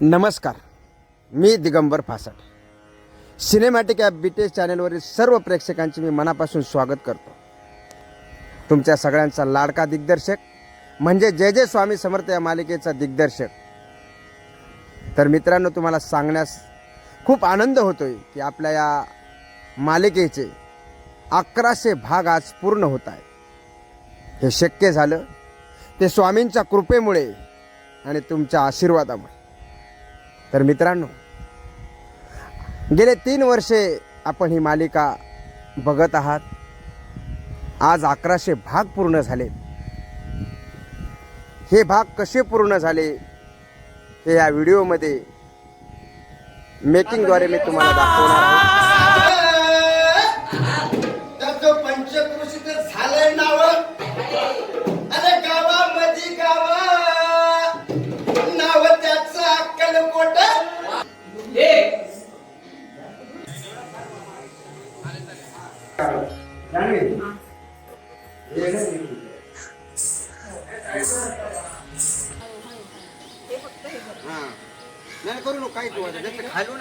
नमस्कार मी Digambar फासट. Cinematic app B T S चॅनलवरील सर्व प्रेक्षकांचे मी मनापासून स्वागत करतो. तुमच्या सगळ्यांचा लाडका दिग्दर्शक म्हणजे जय जय स्वामी समर्थ या मालिकेचा दिग्दर्शक. तर मित्रांनो तुम्हाला सांगण्यास खूप आनंद होतोय की आपल्या या मालिकेचे अकराशे भाग आज पूर्ण होत आहेत. हे शक्य झालं ते स्वामींच्या कृपेमुळे आणि तुमच्या आशीर्वादामुळे. तर मित्रांनो गेले तीन वर्षे आपण ही मालिका बघत आहात. आज अकराशे भाग पूर्ण झाले. हे भाग कसे पूर्ण झाले हे या व्हिडिओमध्ये मेकिंगद्वारे मी तुम्हाला दाखवणार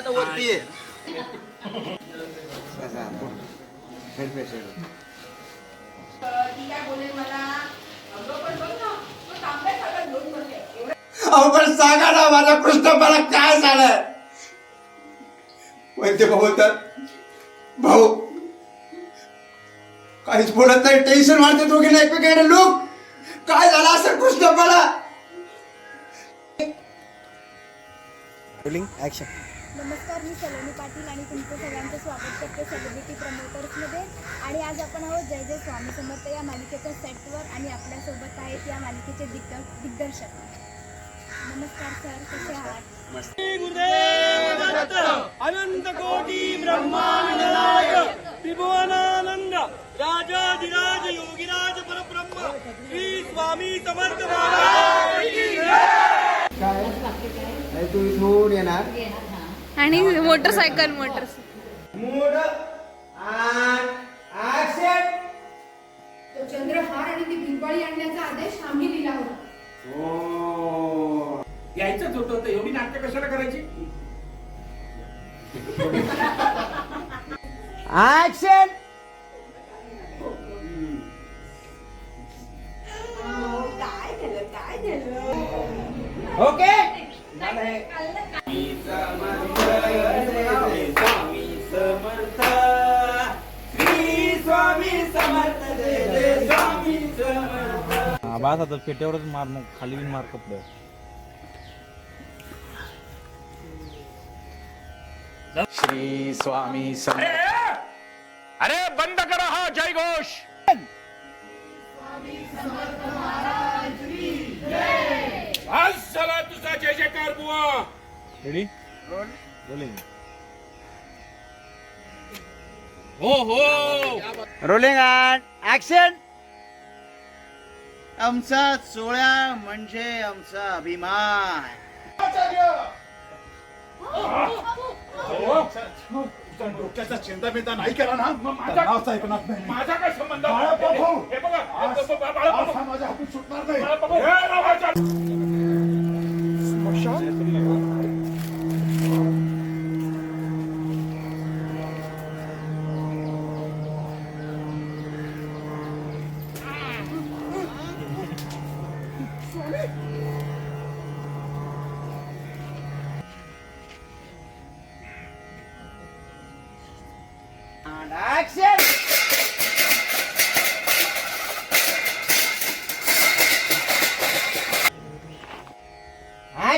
आता वरती पण सांगा ना माझा कृष्ण मला काय झालं वैद्य भाऊ तर भाऊ काहीच बोलत नाही टेन्शन वाढते दोघीला एकमेकांना लोक काय झालं असं कृष्ण मला? ॲक्शन नमस्कार मी सलोनी पाटील आणि तुमचं सगळ्यांचं स्वागत करते सेलिब्रिटी प्रमोटर्समध्ये आणि आज आपण आहोत जय जय स्वामी समर्थ या मालिकेच्या सेटवर आणि आपल्यासोबत आहेत या मालिकेचे दिग्द दिग्दर्शक. नमस्कार सर कसे आहात? अनंत कोटी ब्रह्मांड नायक त्रिभुवनानंद राजाधिराज योगिराज परब्रह्म श्री स्वामी समर्थ महाराज। की जय. तू इथून येणार. आणि मोटरसायकल मोटर मूड आणि ॲक्शन तो चंद्रहार आणि ती भिंपाळी आणण्याचा आदेश आम्ही दिला होता. यायचंच होतं तर एवढी नाट्य कशाला करायची? ॲक्शन काय झालं काय झालं ओके बस आता पेट्यावरच मार मग खाली बिन मार कपडे. श्री स्वामी समर्थ. अरे बंद करा हा जय घोष आज चला तुझा जय जयकार बुवा. रेडी बोलेंगे हो हो. रोलिंग अँड ॲक्शन आमचा सोहळा म्हणजे आमचा अभिमान. डोक्याचा चिंता बिंता नाही केला ना? माझा ऐकणार नाही. माझा काय संबंध? हे बघा. माझ्या हातून सुटणार नाही.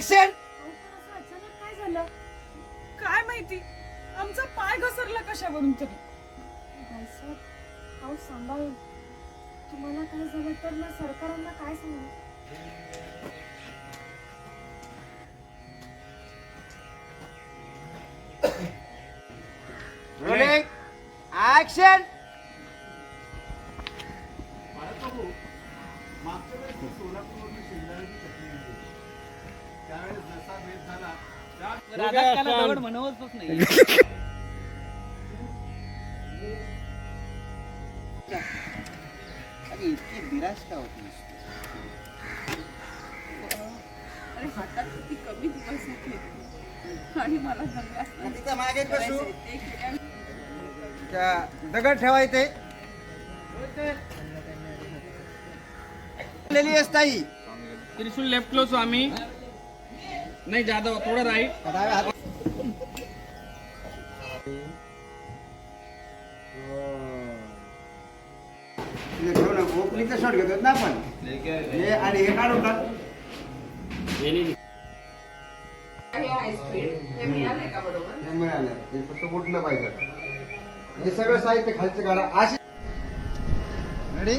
असं अचानक काय झालं काय माहिती? आमचा पाय घसरला कशावरून तरी. अहो सांभाळ तुम्हाला काय झालं तर ना सरकारांना काय सांगू? रोलिंग ॲक्शन इतकी निराश का होती आता किती कमी दिवस होते. आणि मला नव्या तिथं मागे बसू. ते केल्या त्या दगड ठेवायचे असताई त्रिशूल लेफ्ट क्लो स्वामी नाही ज्यादा थोड़ा राइट ना ओपनिंगचा शॉट घेतो ना आपण? हे आणि हे काढून टाक. हे मिळालं हे फक्त पाहिजे? हे सगळं साहित्य खालचं काढा. अशी रेडी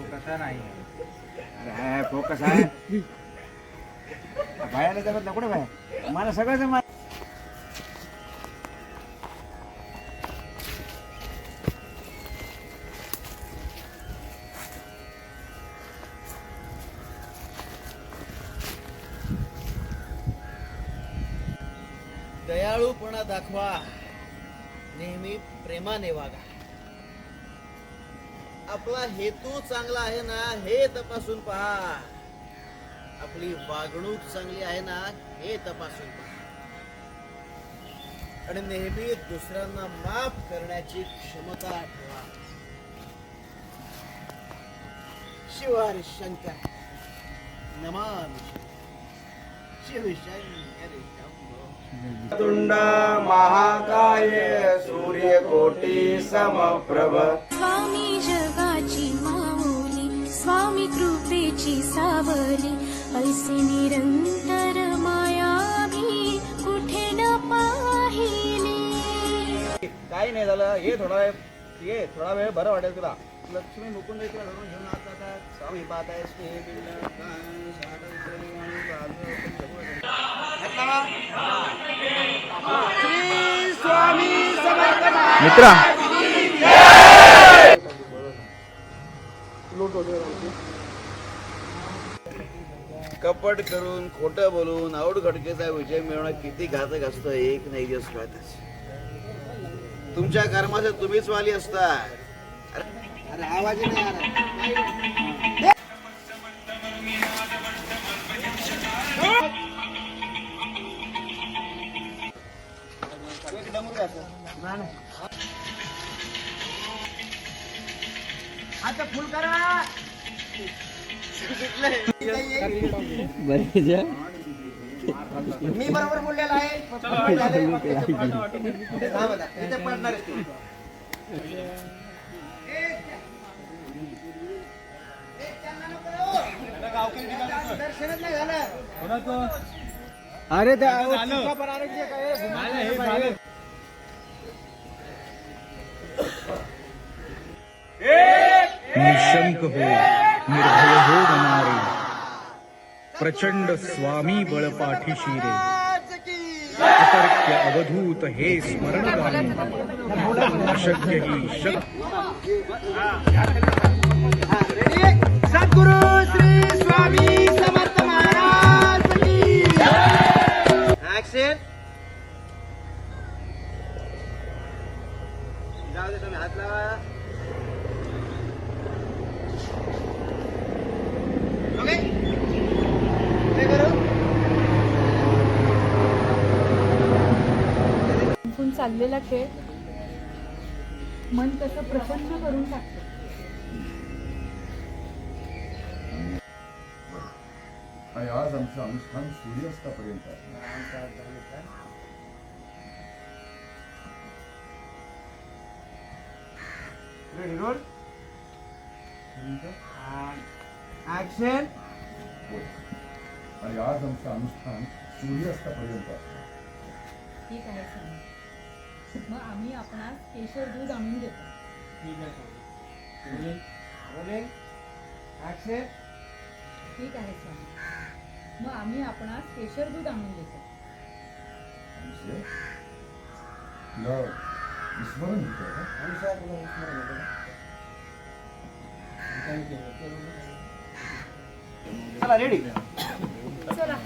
फोकस नाही अरे फोकस आहे? बायाला जमत ना कुठे बाया मला सगळं जमत दयाळूपणा दाखवा. नेहमी प्रेमाने वागा. आपला हेतू चांगला आहे ना हे तपासून पहा. आपली वागणूक चांगली आहे ना हे तपासून पहा. आणि नेहमी दुसऱ्यांना माफ करण्याची क्षमता ठेवा. शिवार शंकर नमान शिव शंकर. तुंड महाकाय सूर्यकोटी समप्रभ कृपेची सावली. ऐसे निरंतर मायावी कुठे न पाहिली. काही नाही झालं. ये थोडा वेळ. ये थोडा वेळ बरं वाटेल तुला. लक्ष्मी मुकुंद धरून घेऊन आत स्वामी पाहत आहे. मित्रा. कपट करून खोटं बोलून औड घटकेचा विजय मिळवणं किती घातक असतं एक नाही दिवस कळतच तुमच्या कर्माचे तुम्हीच वाली असता. अरे आवाज नाही आता फुल करा. मी बरोबर बोललेला आहे. पडणार दर्शनच नाही झालं अरे त्या निशंक हो निर्भय हो मनारे प्रचंड स्वामी बळ पाठीशी रे अतर्क्य अवधूत हे स्मरण गाणी अशक्य ही शक्य सद्गुरु श्री स्वामी चाललेला खेळ मन कसं प्रसन्न करून टाकतो. आणि आज आमचं अनुष्ठान सूर्यास्तापर्यंत आहे. आणि आज आमचं अनुष्ठान सूर्यास्तापर्यंत. ठीक आहे मग आम्ही आपणास केशर दूध आणून देतो. ठीक आहे स्वामी रोलिंग ठीक आहे स्वामी. मग आम्ही आपणास केशर दूध आणून देतो. विस्मरण होत आहे तुला विस्मरण होतं चला रेडी चला.